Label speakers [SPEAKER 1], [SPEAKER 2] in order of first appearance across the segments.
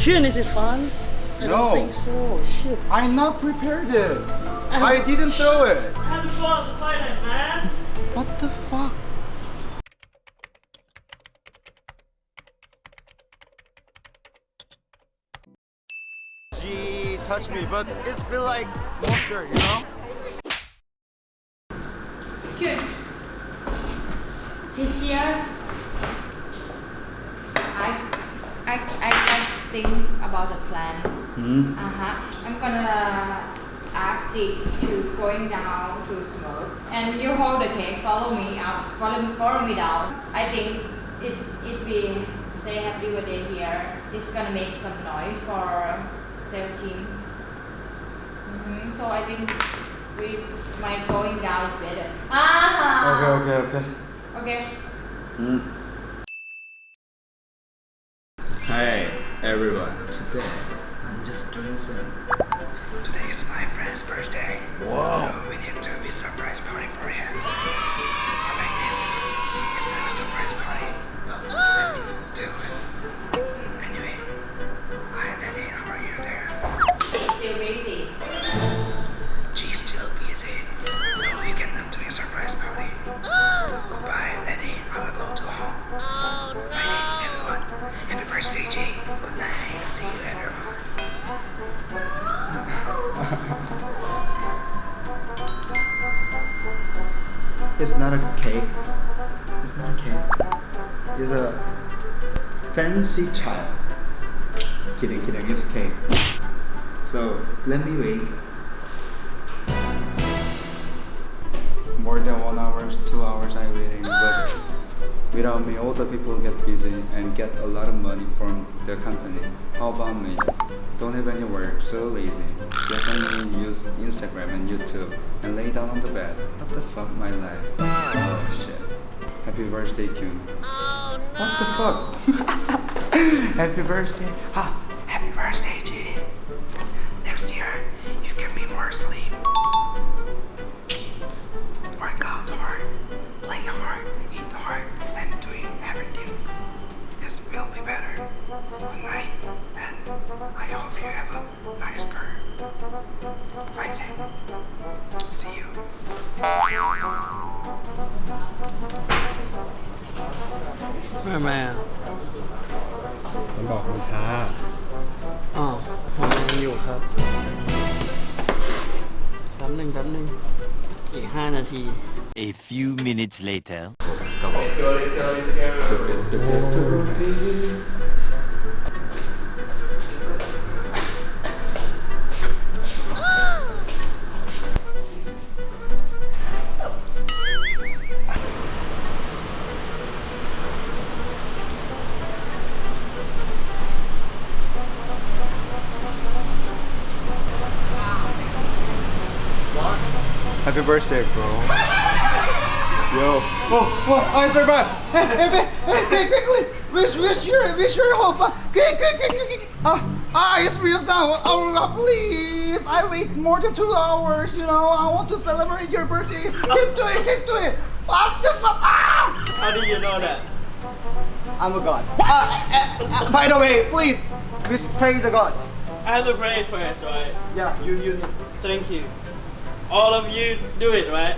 [SPEAKER 1] Kyun, is it fun? I
[SPEAKER 2] No.
[SPEAKER 1] don't think so. Oh, shit.
[SPEAKER 2] I not prepared this. I didn't throw it.
[SPEAKER 1] I had to go out to Thailand, man.
[SPEAKER 2] What the fuck? She touched me, but it's been like monster, you know?
[SPEAKER 3] Sit here. I, I, I, I think about the plan.
[SPEAKER 2] Hmm.
[SPEAKER 3] Uh-huh. I'm gonna ask Jig to going down to smoke. And you hold the cake, follow me up, follow, follow me down. I think it's, if we say happy birthday here, it's gonna make some noise for 17. hmm So I think we might going down is better. Ah!
[SPEAKER 2] Okay, okay, okay.
[SPEAKER 3] Okay.
[SPEAKER 2] Mm. Everyone. Today I'm just doing some. Today is my friend's birthday. Wow. So we need to be surprise party for him. But I think it's not a surprise party, but let me do it. Fancy child. Kidding, kidding. It's cake. So let me wait. More than one hours, two hours I'm waiting, but without me, all the people get busy and get a lot of money from the company. How about me? Don't have any work, so lazy. Just only use Instagram and YouTube and lay down on the bed. What the fuck, my life? Oh shit. Happy birthday, Kyun. Oh, what the fuck? Happy birthday. Ah, happy birthday, G. Next year, you can be more sleep. Work out hard, play hard, eat hard, and doing everything. This will be better. Good night, and I hope you have a nice girl. Friday. See you.
[SPEAKER 1] Bye, man. มั
[SPEAKER 2] นบอกมันช้า
[SPEAKER 1] อ๋อทำงานอยู่ครับแป๊บหนึ่งแป๊บหนึ่งอีก5นาที
[SPEAKER 4] A few minutes later.
[SPEAKER 2] Happy birthday, bro. Yo. Oh, oh, I survived. Hey, hey, hey, hey, hey, quickly. Wish, wish your, wish your hope. Quick, quick, quick, quick, quick. Ah, ah, it's real sound. Oh, oh, please. I wait more than two hours, you know. I want to celebrate your birthday. Keep doing, keep doing. What the fuck? Ah!
[SPEAKER 1] How do you know that
[SPEAKER 2] I'm a god. Uh, uh, uh, by the way, please, please pray to God.
[SPEAKER 1] I have to pray first right
[SPEAKER 2] Yeah, you, you.
[SPEAKER 1] Thank you all of you do it right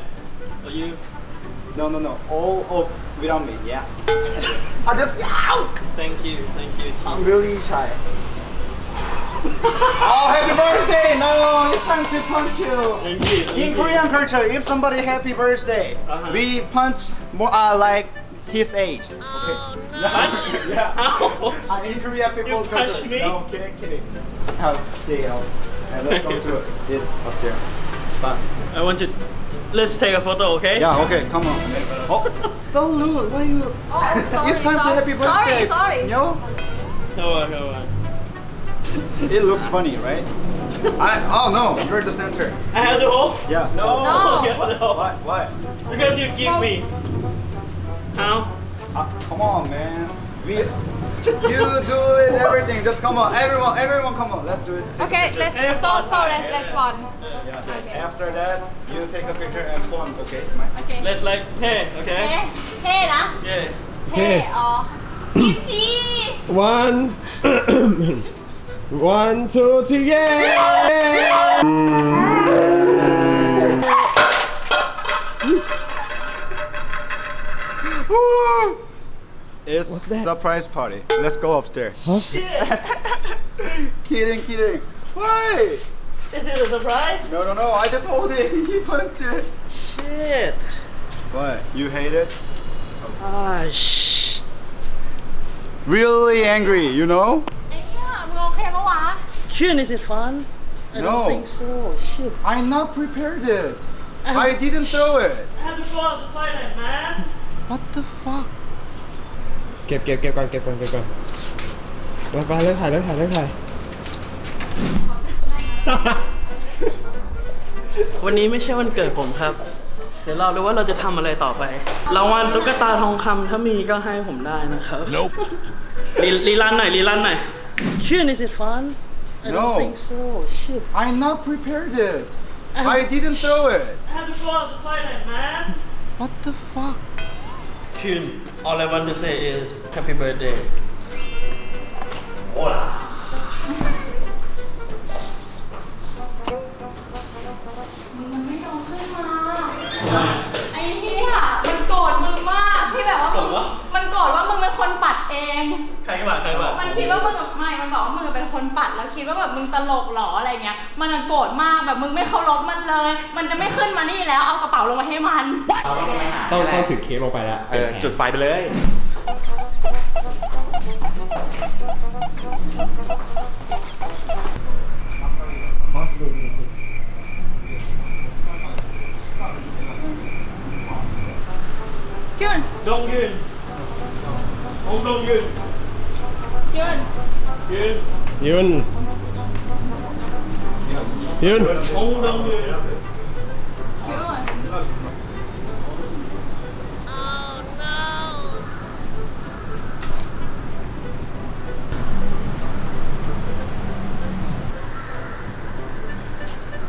[SPEAKER 1] or you
[SPEAKER 2] No, no, no. All of without me. Yeah. I just. Ow!
[SPEAKER 1] thank you thank you
[SPEAKER 2] I'm
[SPEAKER 1] team
[SPEAKER 2] really shy. oh, happy birthday! No, it's time to punch you.
[SPEAKER 1] thank you thank
[SPEAKER 2] In
[SPEAKER 1] you.
[SPEAKER 2] Korean culture, if somebody happy birthday,
[SPEAKER 1] Uh-huh.
[SPEAKER 2] we punch more uh, like his age. Okay.
[SPEAKER 1] Punch?
[SPEAKER 2] yeah.
[SPEAKER 1] How?
[SPEAKER 2] Uh, in Korea, people
[SPEAKER 1] You punch
[SPEAKER 2] culture.
[SPEAKER 1] me?
[SPEAKER 2] No, kidding, kidding. Now, stay out. And let's go to it upstairs. Bye.
[SPEAKER 1] I want to let's take a photo okay
[SPEAKER 2] Yeah, okay, come on. Oh, so rude. Why you?
[SPEAKER 3] Oh, sorry,
[SPEAKER 2] it's time to happy birthday.
[SPEAKER 3] Sorry, sorry.
[SPEAKER 2] Yo,
[SPEAKER 1] Come on come on
[SPEAKER 2] it looks funny, right? I, oh no, you're the center.
[SPEAKER 1] I have to hold
[SPEAKER 2] Yeah.
[SPEAKER 1] no,
[SPEAKER 3] No.
[SPEAKER 1] you have to hold.
[SPEAKER 2] Why? Why?
[SPEAKER 1] because you give me how
[SPEAKER 2] Uh, come on, man. We, you do it, everything. Just come on, everyone, everyone, come on. Let's do it. Take a
[SPEAKER 3] Okay,
[SPEAKER 2] picture.
[SPEAKER 3] let's
[SPEAKER 1] Have
[SPEAKER 3] so,
[SPEAKER 1] fun,
[SPEAKER 3] so
[SPEAKER 1] fun,
[SPEAKER 3] let's
[SPEAKER 1] yeah.
[SPEAKER 3] let's fun.
[SPEAKER 2] Yeah.
[SPEAKER 3] Okay.
[SPEAKER 2] After that, you take a picture and phone. Okay. Mike?
[SPEAKER 3] Okay.
[SPEAKER 1] let's like hey
[SPEAKER 3] เฮ้
[SPEAKER 1] okay
[SPEAKER 3] เฮ้นะ
[SPEAKER 1] yeah
[SPEAKER 3] เฮ้อ๋อกิมจิ
[SPEAKER 5] one one two three yeah
[SPEAKER 2] It's
[SPEAKER 5] What's that?
[SPEAKER 2] surprise party. Let's go upstairs. Huh? kidding, kidding. Why?
[SPEAKER 1] Is it a surprise?
[SPEAKER 2] No, no, no. I just hold it. He punched it.
[SPEAKER 1] Shit.
[SPEAKER 2] What? You hate it?
[SPEAKER 1] Ah, shit!
[SPEAKER 2] Really angry, you know?
[SPEAKER 3] Yeah, I'm okay, Moa.
[SPEAKER 1] Kyun, is it fun? I
[SPEAKER 2] No.
[SPEAKER 1] don't think so. Shit.
[SPEAKER 2] I not prepared this. I didn't throw it.
[SPEAKER 1] I had to go out to the toilet, man.
[SPEAKER 2] What the fuck?
[SPEAKER 5] เก็บเก็บเก็บก่อนเก็บก่อนเก็บก่อนไปไปเลิกถ่ายเลิกถ่ายเลิกถ่าย
[SPEAKER 1] วันนี้ไม่ใช่วันเกิดผมครับ เดี๋ยวเราดูว่าเราจะทำอะไรต่อไป รางวัลตุ๊กตาทองคำถ้ามีก็ให้ผมได้นะครับ
[SPEAKER 4] Nope.
[SPEAKER 1] รีรีลันหน่อยรีลันหน่อย Kyun, is it fun? I
[SPEAKER 2] No.
[SPEAKER 1] don't think so. Shit.
[SPEAKER 2] I not prepared this. I didn't throw it.
[SPEAKER 1] I have to go to the toilet, man.
[SPEAKER 2] What the fuck?
[SPEAKER 1] Kyun, all I want to say is happy birthday. Hola.
[SPEAKER 3] มึ เป็นคนปัดเอง
[SPEAKER 1] ใครบ้างใครบ้าง
[SPEAKER 3] มันคิดว่ามึงไม่ มันบอกว่ามึงเป็นคนปัดแล้วคิดว่าแบบมึงตลกเหรออะไรเงี้ย มันอะโกรธมากแบบมึงไม่เคารพมันเลย มันจะไม่ขึ้นมานี่แล้วเอากระเป๋าลงมาให้มัน
[SPEAKER 5] ต้องต้องถือเค้กลงไปแล้ว
[SPEAKER 6] เออจุดไฟไปเลย
[SPEAKER 3] ขึ้น
[SPEAKER 1] ดงยืน Ông
[SPEAKER 3] Đông Yun. Yun.
[SPEAKER 1] Yun Yun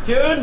[SPEAKER 1] Yun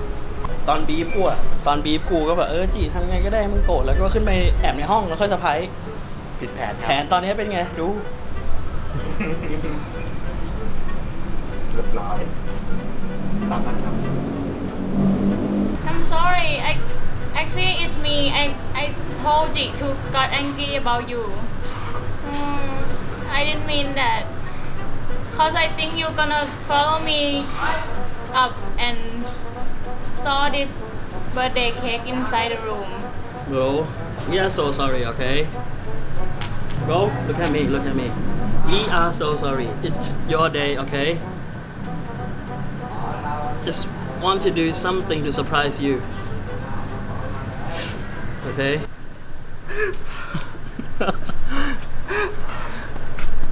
[SPEAKER 1] ตอนบีบกูอะตอนบีบกูก็แบบเออจีทำไงก็ได้ให้มึงโกรธแล้วก็ขึ้นไปแอบในห้องแล้วค่อยสะพาย
[SPEAKER 6] ผิดแผนค
[SPEAKER 1] แผ
[SPEAKER 6] รับ
[SPEAKER 1] นตอนนี้เป็นไงดู
[SPEAKER 6] เรียบร้อยตามนั้นครับ
[SPEAKER 3] I'm sorry I actually it's me I I told Ji to got angry about you mm, I didn't mean that cause I think you gonna follow me up and saw this birthday cake inside the room
[SPEAKER 1] Bro, we are so sorry, okay? Bro, look at me, look at me. We are so sorry. It's your day, okay? Just want to do something to surprise you. Okay?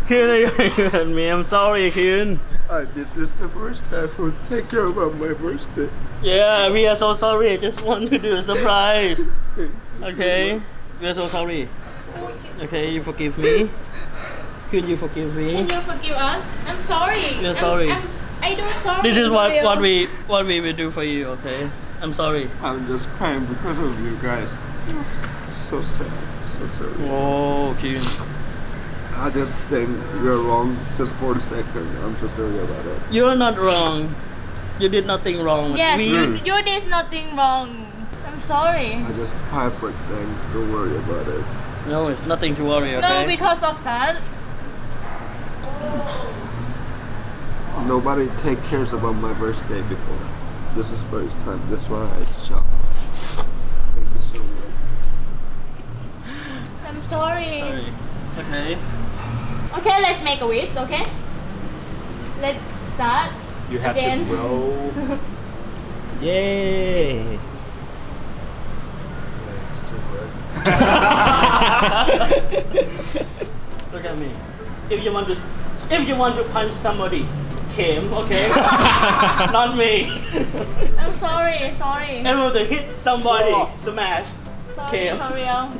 [SPEAKER 1] Kyun, you and me. I'm sorry, Kyun.
[SPEAKER 2] Uh, this is the first time who take care about my birthday.
[SPEAKER 1] Yeah, we are so sorry. I just want to do a surprise. Okay? We are so sorry. Okay, you forgive me? Could you forgive me?
[SPEAKER 3] Can you forgive us? I'm sorry.
[SPEAKER 1] We are
[SPEAKER 3] I'm-
[SPEAKER 1] sorry.
[SPEAKER 3] I'm, I do sorry.
[SPEAKER 1] This is what, what we what we will do for you, okay? I'm sorry.
[SPEAKER 2] I'm just crying because of you guys. So sad. So sorry.
[SPEAKER 1] Oh, Kyun.
[SPEAKER 2] I just think you're wrong just for a second. I'm so sorry about it.
[SPEAKER 1] You're not wrong. You did nothing wrong.
[SPEAKER 3] Yes,
[SPEAKER 1] we,
[SPEAKER 3] you, you did nothing wrong. I'm sorry.
[SPEAKER 2] I just cry for things. Don't worry about it.
[SPEAKER 1] No, it's nothing to worry, about.
[SPEAKER 3] No,
[SPEAKER 1] okay?
[SPEAKER 3] because of that.
[SPEAKER 2] Nobody take cares about my birthday before. This is first time. That's why I shocked. Thank you so much.
[SPEAKER 3] I'm sorry.
[SPEAKER 1] Sorry. Okay.
[SPEAKER 3] Okay, let's make a wish, okay? Let's start.
[SPEAKER 6] You have
[SPEAKER 3] again.
[SPEAKER 6] to roll.
[SPEAKER 5] Yay! It's too good.
[SPEAKER 1] Look at me. If you want to, if you want to punch somebody, Kim, okay? Not me.
[SPEAKER 3] I'm sorry, sorry.
[SPEAKER 1] Everyone to hit somebody, smash.
[SPEAKER 3] Sorry,
[SPEAKER 1] Kim.
[SPEAKER 3] Sorry. Um,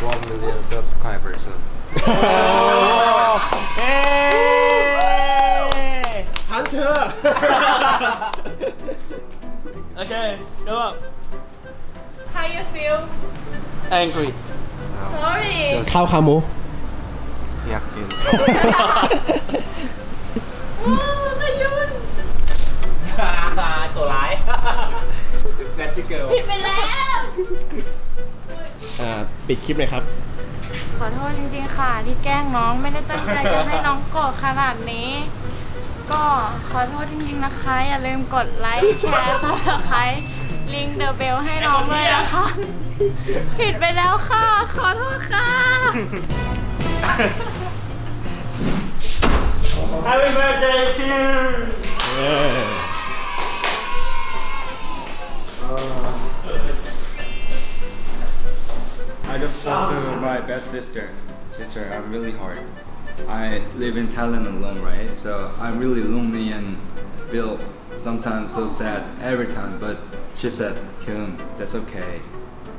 [SPEAKER 5] 1
[SPEAKER 1] million subscribers soon. เอ้
[SPEAKER 6] ย พัน
[SPEAKER 5] เชอร์
[SPEAKER 1] Okay, go up.
[SPEAKER 3] How you feel?
[SPEAKER 1] Angry.
[SPEAKER 3] Sorry. Yes.
[SPEAKER 5] ข้าวขาหมู
[SPEAKER 3] Yeah. Oh,
[SPEAKER 6] ตัวร้าย Sassy girl
[SPEAKER 3] ผิดไปแล้ว
[SPEAKER 5] อ่าปิดคลิปเลยครับ
[SPEAKER 3] ขอโทษจริงๆค่ะ ที่แกล้งน้องไม่ได้ตั้งใจจะให้น้องโกรธขนาดนี้ ก็ขอโทษจริงๆนะคะ อย่าลืมกดไลค์แชร์ซับสไครต์ลิงเดอะเบลให้น้องด้วยนะคะ ผิดไปแล้วค่ะ ขอโทษค่ะ
[SPEAKER 1] Happy birthday, Kim.
[SPEAKER 2] I just spoke to my best sister. Sister, I'm really hard. I live in Thailand alone, right? So I'm really lonely and feel sometimes so sad every time. But she said, Kyun, that's okay.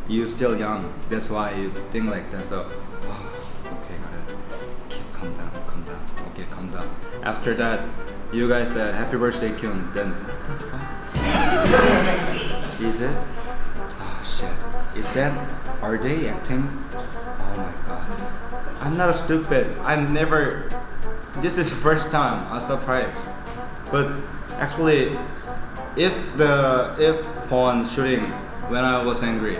[SPEAKER 2] You're still young. That's why you think like that. So, okay, got it. keep calm down, calm down. Okay, calm down. After that, you guys said happy birthday, Kyun. Then what the fuck? Is it? Oh shit. Is that are they acting? Oh my god. I'm not stupid. I'm never this is the first time I'm surprised. But actually if the if porn shooting when I was angry,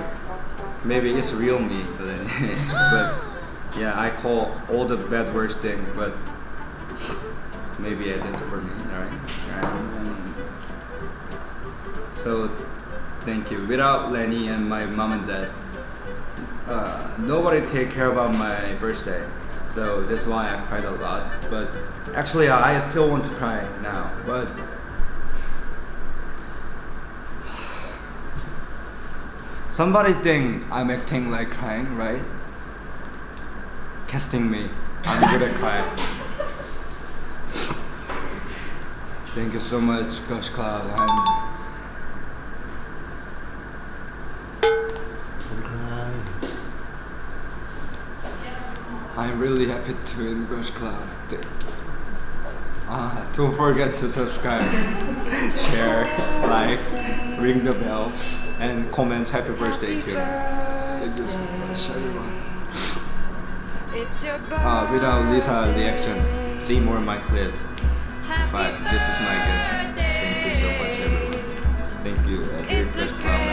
[SPEAKER 2] maybe it's real me but, but yeah I call all the bad words thing but maybe I did for me, right? Um, so thank you. Without Lenny and my mom and dad, uh, nobody take care about my birthday. So that's why I cried a lot. But actually, I still want to cry now. But somebody think I'm acting like crying, right? Casting me. I'm good at crying. Thank you so much, Coach Cloud. I'm I'm really happy to English you. Ah, don't forget to subscribe, share, like, ring the bell, and comment happy birthday to Thank you so much, everyone. Uh, without Lisa reaction, see more my clip. But this is my gift. Thank you so much, everyone. Thank you, uh, Cloud.